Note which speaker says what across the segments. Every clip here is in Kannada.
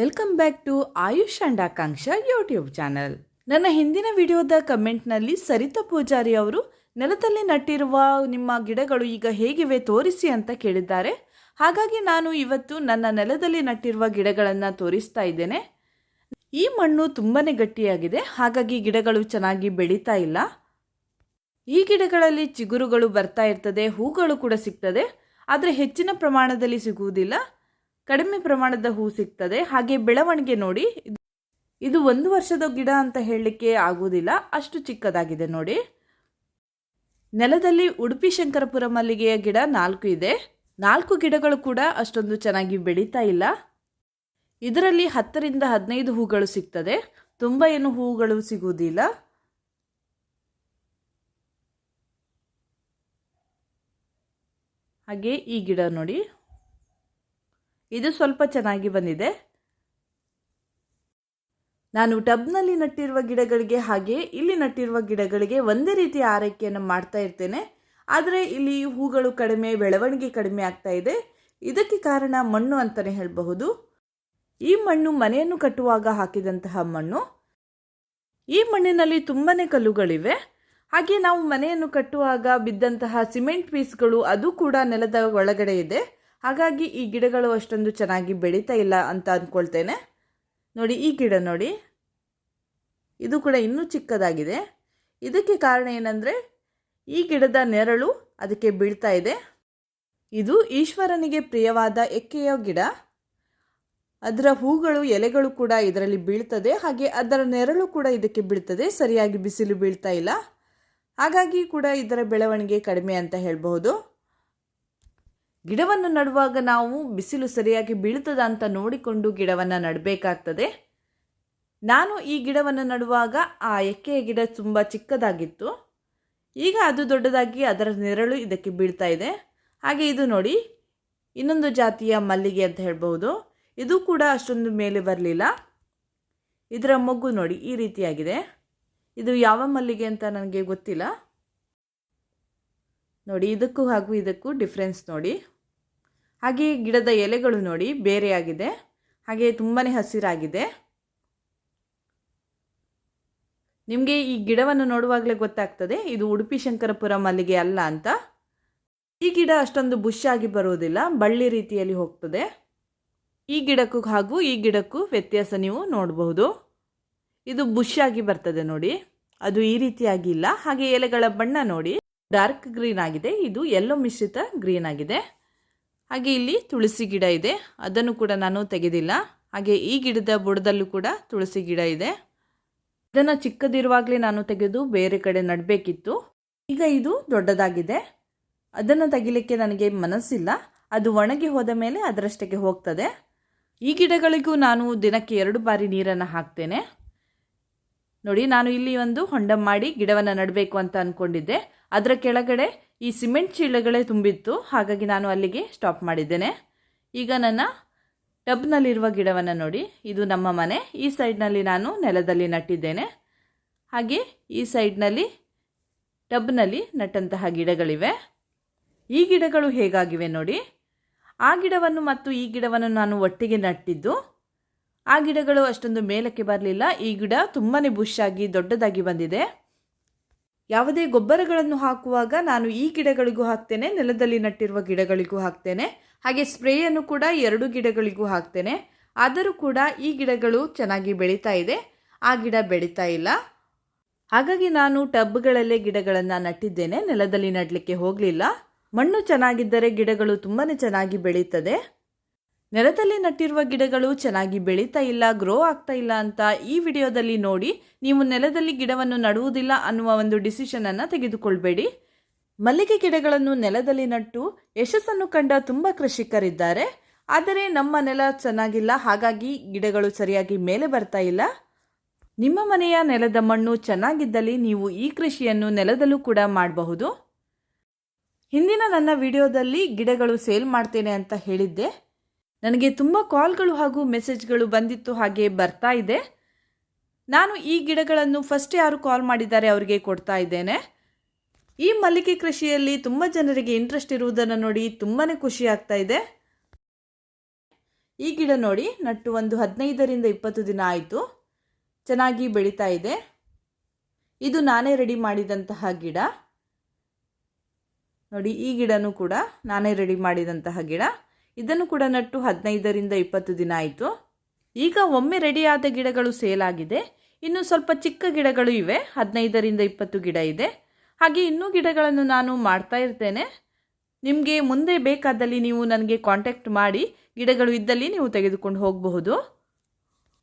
Speaker 1: Welcome back to Ayush and Akanksha YouTube channel ನನ್ನ ಹಿಂದಿನ ವಿಡಿಯೋದ ಕಮೆಂಟ್ನಲ್ಲಿ ಸರಿತಾ ಪೂಜಾರಿ ಅವರು, ನೆಲದಲ್ಲಿ ನಟ್ಟಿರುವ ನಿಮ್ಮ ಗಿಡಗಳು ಈಗ ಹೇಗಿವೆ ತೋರಿಸಿ ಅಂತ ಕೇಳಿದ್ದಾರೆ. ಹಾಗಾಗಿ ನಾನು ಇವತ್ತು ನನ್ನ ನೆಲದಲ್ಲಿ ನಟ್ಟಿರುವ ಗಿಡಗಳನ್ನು ತೋರಿಸ್ತಾ ಇದ್ದೇನೆ. ಈ ಮಣ್ಣು ತುಂಬಾ ಗಟ್ಟಿಯಾಗಿದೆ, ಹಾಗಾಗಿ ಗಿಡಗಳು ಚೆನ್ನಾಗಿ ಬೆಳೀತಾ ಇಲ್ಲ. ಈ ಗಿಡಗಳಲ್ಲಿ ಚಿಗುರುಗಳು ಬರ್ತಾ ಇರ್ತದೆ, ಹೂಗಳು ಕೂಡ ಸಿಗ್ತದೆ, ಆದರೆ ಹೆಚ್ಚಿನ ಪ್ರಮಾಣದಲ್ಲಿ ಸಿಗುವುದಿಲ್ಲ. ಕಡಿಮೆ ಪ್ರಮಾಣದ ಹೂ ಸಿಗ್ತದೆ. ಹಾಗೆ ಬೆಳವಣಿಗೆ ನೋಡಿ, ಇದು ಒಂದು ವರ್ಷದ ಗಿಡ ಅಂತ ಹೇಳಲಿಕ್ಕೆ ಆಗುವುದಿಲ್ಲ. ಅಷ್ಟು ಚಿಕ್ಕದಾಗಿದೆ ನೋಡಿ. ನೆಲದಲ್ಲಿ ಉಡುಪಿ ಶಂಕರಪುರ ಮಲ್ಲಿಗೆಯ ಗಿಡ ನಾಲ್ಕು ಇದೆ. ನಾಲ್ಕು ಗಿಡಗಳು ಕೂಡ ಅಷ್ಟೊಂದು ಚೆನ್ನಾಗಿ ಬೆಳೀತಾ ಇಲ್ಲ. ಇದರಲ್ಲಿ ಹತ್ತರಿಂದ ಹದಿನೈದು ಹೂಗಳು ಸಿಗ್ತದೆ. ತುಂಬ ಏನು ಹೂಗಳು ಸಿಗುವುದಿಲ್ಲ. ಹಾಗೆ ಈ ಗಿಡ ನೋಡಿ. ಇದು ಸ್ವಲ್ಪ ಚೆನ್ನಾಗಿ ಬಂದಿದೆ. ನಾನು ಟಬ್ನಲ್ಲಿ ನಟ್ಟಿರುವ ಗಿಡಗಳಿಗೆ ಹಾಗೆ ಇಲ್ಲಿ ನಟ್ಟಿರುವ ಗಿಡಗಳಿಗೆ ಒಂದೇ ರೀತಿಯ ಆರೈಕೆಯನ್ನು ಮಾಡ್ತಾ ಇರ್ತೇನೆ. ಆದರೆ ಇಲ್ಲಿ ಹೂಗಳು ಕಡಿಮೆ, ಬೆಳವಣಿಗೆ ಕಡಿಮೆ ಆಗ್ತಾ ಇದೆ. ಇದಕ್ಕೆ ಕಾರಣ ಮಣ್ಣು ಅಂತಲೇ ಹೇಳಬಹುದು. ಈ ಮಣ್ಣು ಮನೆಯನ್ನು ಕಟ್ಟುವಾಗ ಹಾಕಿದಂತಹ ಮಣ್ಣು. ಈ ಮಣ್ಣಿನಲ್ಲಿ ತುಂಬಾನೇ ಕಲ್ಲುಗಳಿವೆ. ಹಾಗೆ ನಾವು ಮನೆಯನ್ನು ಕಟ್ಟುವಾಗ ಬಿದ್ದಂತಹ ಸಿಮೆಂಟ್ ಪೀಸ್ಗಳು ಅದು ಕೂಡ ನೆಲದ ಒಳಗಡೆ ಇದೆ. ಹಾಗಾಗಿ ಈ ಗಿಡಗಳು ಅಷ್ಟೊಂದು ಚೆನ್ನಾಗಿ ಬೆಳೀತಾ ಇಲ್ಲ ಅಂತ ಅಂದ್ಕೊಳ್ತೇನೆ ನೋಡಿ, ಈ ಗಿಡ ನೋಡಿ. ಇದು ಕೂಡ ಇನ್ನೂ ಚಿಕ್ಕದಾಗಿದೆ. ಇದಕ್ಕೆ ಕಾರಣ ಏನಂದರೆ, ಈ ಗಿಡದ ನೆರಳು ಅದಕ್ಕೆ ಬೀಳ್ತಾ ಇದೆ. ಇದು ಈಶ್ವರನಿಗೆ ಪ್ರಿಯವಾದ ಎಕ್ಕೆಯ ಗಿಡ. ಅದರ ಹೂಗಳು, ಎಲೆಗಳು ಕೂಡ ಇದರಲ್ಲಿ ಬೀಳ್ತದೆ. ಹಾಗೆ ಅದರ ನೆರಳು ಕೂಡ ಇದಕ್ಕೆ ಬೀಳ್ತದೆ. ಸರಿಯಾಗಿ ಬಿಸಿಲು ಬೀಳ್ತಾ ಇಲ್ಲ. ಹಾಗಾಗಿ ಕೂಡ ಇದರ ಬೆಳವಣಿಗೆ ಕಡಿಮೆ ಅಂತ ಹೇಳಬಹುದು. ಗಿಡವನ್ನು ನಡುವಾಗ ನಾವು ಬಿಸಿಲು ಸರಿಯಾಗಿ ಬೀಳ್ತದ ಅಂತ ನೋಡಿಕೊಂಡು ಗಿಡವನ್ನು ನಡಬೇಕಾಗ್ತದೆ. ನಾನು ಈ ಗಿಡವನ್ನು ನಡುವಾಗ ಆ ಎಕ್ಕೆಯ ಗಿಡ ತುಂಬ ಚಿಕ್ಕದಾಗಿತ್ತು. ಈಗ ಅದು ದೊಡ್ಡದಾಗಿ ಅದರ ನೆರಳು ಇದಕ್ಕೆ ಬೀಳ್ತಾ ಇದೆ. ಹಾಗೆ ಇದು ನೋಡಿ, ಇನ್ನೊಂದು ಜಾತಿಯ ಮಲ್ಲಿಗೆ ಅಂತ ಹೇಳ್ಬೋದು ಇದು ಕೂಡ ಅಷ್ಟೊಂದು ಮೇಲೆ ಬರಲಿಲ್ಲ. ಇದರ ಮೊಗ್ಗು ನೋಡಿ ಈ ರೀತಿಯಾಗಿದೆ. ಇದು ಯಾವ ಮಲ್ಲಿಗೆ ಅಂತ ನನಗೆ ಗೊತ್ತಿಲ್ಲ. ನೋಡಿ, ಇದಕ್ಕೂ ಹಾಗೂ ಇದಕ್ಕೂ ಡಿಫ್ರೆನ್ಸ್ ನೋಡಿ. ಹಾಗೆ ಗಿಡದ ಎಲೆಗಳು ನೋಡಿ, ಬೇರೆಯಾಗಿದೆ. ಹಾಗೆ ತುಂಬಾ ಹಸಿರಾಗಿದೆ. ನಿಮಗೆ ಈ ಗಿಡವನ್ನು ನೋಡುವಾಗಲೇ ಗೊತ್ತಾಗ್ತದೆ, ಇದು ಉಡುಪಿ ಶಂಕರಪುರ ಮಲ್ಲಿಗೆ ಅಲ್ಲ ಅಂತ. ಈ ಗಿಡ ಅಷ್ಟೊಂದು ಬುಷ್ ಆಗಿ ಬರುವುದಿಲ್ಲ, ಬಳ್ಳಿ ರೀತಿಯಲ್ಲಿ ಹೋಗ್ತದೆ. ಈ ಗಿಡಕ್ಕೂ ಹಾಗೂ ಈ ಗಿಡಕ್ಕೂ ವ್ಯತ್ಯಾಸ ನೀವು ನೋಡಬಹುದು. ಇದು ಬುಷ್ ಆಗಿ ಬರ್ತದೆ ನೋಡಿ. ಅದು ಈ ರೀತಿಯಾಗಿ ಇಲ್ಲ. ಹಾಗೆ ಎಲೆಗಳ ಬಣ್ಣ ನೋಡಿ. ಡಾರ್ಕ್ ಗ್ರೀನ್ ಆಗಿದೆ. ಇದು ಎಲ್ಲೋ ಮಿಶ್ರಿತ ಗ್ರೀನ್ ಆಗಿದೆ. ಹಾಗೆ ಇಲ್ಲಿ ತುಳಸಿ ಗಿಡ ಇದೆ. ಅದನ್ನು ಕೂಡ ನಾನು ತೆಗೆದಿಲ್ಲ. ಹಾಗೆ ಈ ಗಿಡದ ಬುಡದಲ್ಲೂ ಕೂಡ ತುಳಸಿ ಗಿಡ ಇದೆ. ಇದನ್ನು ಚಿಕ್ಕದಿರುವಾಗಲೇ ನಾನು ತೆಗೆದು ಬೇರೆ ಕಡೆ ನಡಬೇಕಿತ್ತು. ಈಗ ಇದು ದೊಡ್ಡದಾಗಿದೆ. ಅದನ್ನು ತೆಗಿಲಿಕ್ಕೆ ನನಗೆ ಮನಸ್ಸಿಲ್ಲ. ಅದು ಒಣಗಿ ಹೋದ ಮೇಲೆ ಅದರಷ್ಟಕ್ಕೆ ಹೋಗ್ತದೆ. ಈ ಗಿಡಗಳಿಗೂ ನಾನು ದಿನಕ್ಕೆ ಎರಡು ಬಾರಿ ನೀರನ್ನು ಹಾಕ್ತೇನೆ. ನೋಡಿ, ನಾನು ಇಲ್ಲಿ ಒಂದು ಹೊಂಡ ಮಾಡಿ ಗಿಡವನ್ನು ನಡಬೇಕು ಅಂತ ಅಂದ್ಕೊಂಡಿದ್ದೆ ಅದರ ಕೆಳಗಡೆ ಈ ಸಿಮೆಂಟ್ ಚೀಲಗಳೇ ತುಂಬಿತ್ತು. ಹಾಗಾಗಿ ನಾನು ಅಲ್ಲಿಗೆ ಸ್ಟಾಪ್ ಮಾಡಿದ್ದೇನೆ. ಈಗ ನನ್ನ ಟಬ್ನಲ್ಲಿರುವ ಗಿಡವನ್ನು ನೋಡಿ. ಇದು ನಮ್ಮ ಮನೆ. ಈ ಸೈಡ್ನಲ್ಲಿ ನಾನು ನೆಲದಲ್ಲಿ ನಟ್ಟಿದ್ದೇನೆ. ಹಾಗೆ ಈ ಸೈಡ್ನಲ್ಲಿ ಟಬ್ನಲ್ಲಿ ನಟ್ಟಂತಹ ಗಿಡಗಳಿವೆ. ಈ ಗಿಡಗಳು ಹೇಗಾಗಿವೆ ನೋಡಿ. ಆ ಗಿಡವನ್ನು ಮತ್ತು ಈ ಗಿಡವನ್ನು ನಾನು ಒಟ್ಟಿಗೆ ನಟ್ಟಿದ್ದು. ಆ ಗಿಡಗಳು ಅಷ್ಟೊಂದು ಮೇಲಕ್ಕೆ ಬರಲಿಲ್ಲ. ಈ ಗಿಡ ತುಂಬಾ ಬುಷ್ ಆಗಿ ದೊಡ್ಡದಾಗಿ ಬಂದಿದೆ. ಯಾವುದೇ ಗೊಬ್ಬರಗಳನ್ನು ಹಾಕುವಾಗ ನಾನು ಈ ಗಿಡಗಳಿಗೂ ಹಾಕ್ತೇನೆ, ನೆಲದಲ್ಲಿ ನಟ್ಟಿರುವ ಗಿಡಗಳಿಗೂ ಹಾಕ್ತೇನೆ. ಹಾಗೆ ಸ್ಪ್ರೇಯನ್ನು ಕೂಡ ಎರಡು ಗಿಡಗಳಿಗೂ ಹಾಕ್ತೇನೆ. ಆದರೂ ಕೂಡ ಈ ಗಿಡಗಳು ಚೆನ್ನಾಗಿ ಬೆಳೀತಾ ಇದೆ. ಆ ಗಿಡ ಬೆಳೀತಾ ಇಲ್ಲ. ಹಾಗಾಗಿ ನಾನು ಟಬ್ಗಳಲ್ಲೇ ಗಿಡಗಳನ್ನು ನಟ್ಟಿದ್ದೇನೆ. ನೆಲದಲ್ಲಿ ನಡಲಿಕ್ಕೆ ಹೋಗಲಿಲ್ಲ. ಮಣ್ಣು ಚೆನ್ನಾಗಿದ್ದರೆ ಗಿಡಗಳು ತುಂಬಾ ಚೆನ್ನಾಗಿ ಬೆಳೀತದೆ. ನೆಲದಲ್ಲಿ ನಟ್ಟಿರುವ ಗಿಡಗಳು ಚೆನ್ನಾಗಿ ಬೆಳೀತಾ ಇಲ್ಲ ಗ್ರೋ ಆಗ್ತಾ ಇಲ್ಲ ಅಂತ ಈ ವಿಡಿಯೋದಲ್ಲಿ ನೋಡಿ ನೀವು ನೆಲದಲ್ಲಿ ಗಿಡವನ್ನು ನಡುವುದಿಲ್ಲ ಅನ್ನುವ ಒಂದು ಡಿಸಿಷನನ್ನು ತೆಗೆದುಕೊಳ್ಬೇಡಿ. ಮಲ್ಲಿಗೆ ಗಿಡಗಳನ್ನು ನೆಲದಲ್ಲಿ ನಟ್ಟು ಯಶಸ್ಸನ್ನು ಕಂಡ ತುಂಬ ಕೃಷಿಕರಿದ್ದಾರೆ. ಆದರೆ ನಮ್ಮ ನೆಲ ಚೆನ್ನಾಗಿಲ್ಲ, ಹಾಗಾಗಿ ಗಿಡಗಳು ಸರಿಯಾಗಿ ಮೇಲೆ ಬರ್ತಾ ಇಲ್ಲ. ನಿಮ್ಮ ಮನೆಯ ನೆಲದ ಮಣ್ಣು ಚೆನ್ನಾಗಿದ್ದಲ್ಲಿ ನೀವು ಈ ಕೃಷಿಯನ್ನು ನೆಲದಲ್ಲೂ ಕೂಡ ಮಾಡಬಹುದು. ಹಿಂದಿನ ನನ್ನ ವಿಡಿಯೋದಲ್ಲಿ ಗಿಡಗಳು ಸೇಲ್ ಮಾಡ್ತೇನೆ ಅಂತ ಹೇಳಿದ್ದೆ. ನನಗೆ ತುಂಬ ಕಾಲ್ಗಳು ಹಾಗೂ ಮೆಸೇಜ್ಗಳು ಬಂದಿತ್ತು ಹಾಗೆ ಬರ್ತಾ ಇದೆ. ನಾನು ಈ ಗಿಡಗಳನ್ನು ಫಸ್ಟ್ ಯಾರು ಕಾಲ್ ಮಾಡಿದ್ದಾರೆ ಅವರಿಗೆ ಕೊಡ್ತಾ ಇದ್ದೇನೆ. ಈ ಮಲ್ಲಿಗೆ ಕೃಷಿಯಲ್ಲಿ ತುಂಬ ಜನರಿಗೆ ಇಂಟ್ರೆಸ್ಟ್ ಇರುವುದನ್ನು ನೋಡಿ ತುಂಬಾ ಖುಷಿ ಆಗ್ತಾ ಇದೆ. ಈ ಗಿಡ ನೋಡಿ ನಟ್ಟು ಒಂದು ಹದಿನೈದರಿಂದ ಇಪ್ಪತ್ತು ದಿನ ಆಯಿತು. ಚೆನ್ನಾಗಿ ಬೆಳೀತಾ ಇದೆ. ಇದು ನಾನೇ ರೆಡಿ ಮಾಡಿದಂತಹ ಗಿಡ. ನೋಡಿ ಈ ಗಿಡನೂ ಕೂಡ ನಾನೇ ರೆಡಿ ಮಾಡಿದಂತಹ ಗಿಡ. ಇದನ್ನು ಕೂಡ ನಟ್ಟು ಹದಿನೈದರಿಂದ ಇಪ್ಪತ್ತು ದಿನ ಆಯಿತು. ಈಗ ಒಮ್ಮೆ ರೆಡಿಯಾದ ಗಿಡಗಳು ಸೇಲಾಗಿದೆ ಇನ್ನು ಸ್ವಲ್ಪ ಚಿಕ್ಕ ಗಿಡಗಳು ಇವೆ. ಹದಿನೈದರಿಂದ ಇಪ್ಪತ್ತು ಗಿಡ ಇದೆ. ಹಾಗೆ ಇನ್ನೂ ಗಿಡಗಳನ್ನು ನಾನು ಮಾಡ್ತಾ ಇರ್ತೇನೆ. ನಿಮಗೆ ಮುಂದೆ ಬೇಕಾದಲ್ಲಿ ನೀವು ನನಗೆ ಕಾಂಟ್ಯಾಕ್ಟ್ ಮಾಡಿ ಗಿಡಗಳು ಇದ್ದಲ್ಲಿ ನೀವು ತೆಗೆದುಕೊಂಡು ಹೋಗಬಹುದು.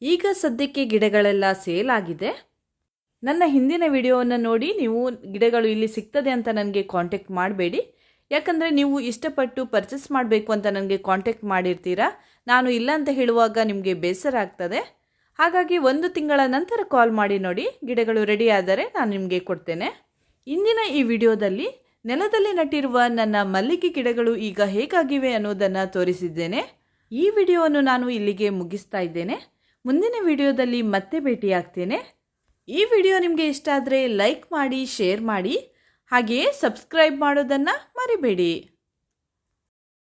Speaker 1: ಈಗ ಸದ್ಯಕ್ಕೆ ಗಿಡಗಳೆಲ್ಲ ಸೇಲ್ ಆಗಿದೆ. ನನ್ನ ಹಿಂದಿನ ವಿಡಿಯೋವನ್ನು ನೋಡಿ ನೀವು ಗಿಡಗಳು ಇಲ್ಲಿ ಸಿಗ್ತದೆ ಅಂತ ನನಗೆ ಕಾಂಟ್ಯಾಕ್ಟ್ ಮಾಡಬೇಡಿ. ಯಾಕಂದರೆ ನೀವು ಇಷ್ಟಪಟ್ಟು ಪರ್ಚೇಸ್ ಮಾಡಬೇಕು ಅಂತ ನನಗೆ ಕಾಂಟ್ಯಾಕ್ಟ್ ಮಾಡಿರ್ತೀರಾ? ನಾನು ಇಲ್ಲ ಅಂತ ಹೇಳುವಾಗ ನಿಮಗೆ ಬೇಸರ ಆಗ್ತದೆ. ಹಾಗಾಗಿ ಒಂದು ತಿಂಗಳ ನಂತರ ಕಾಲ್ ಮಾಡಿ ನೋಡಿ, ಗಿಡಗಳು ರೆಡಿ ಆದರೆ ನಾನು ನಿಮಗೆ ಕೊಡ್ತೇನೆ. ಇಂದಿನ ಈ ವಿಡಿಯೋದಲ್ಲಿ ನೆಲದಲ್ಲಿ ನಟ್ಟಿರುವ ನನ್ನ ಮಲ್ಲಿಗೆ ಗಿಡಗಳು ಈಗ ಹೇಗಾಗಿವೆ ಅನ್ನೋದನ್ನು ತೋರಿಸಿದ್ದೇನೆ. ಈ ವಿಡಿಯೋವನ್ನು ನಾನು ಇಲ್ಲಿಗೆ ಮುಗಿಸ್ತಾ ಇದ್ದೇನೆ. ಮುಂದಿನ ವಿಡಿಯೋದಲ್ಲಿ ಮತ್ತೆ ಭೇಟಿಯಾಗ್ತೇನೆ. ಈ ವಿಡಿಯೋ ನಿಮಗೆ ಇಷ್ಟ ಆದರೆ ಲೈಕ್ ಮಾಡಿ ಶೇರ್ ಮಾಡಿ. ಹಾಗೆಯೇ ಸಬ್ಸ್ಕ್ರೈಬ್ ಮಾಡೋದನ್ನು ಮರಿಬೇಡಿ.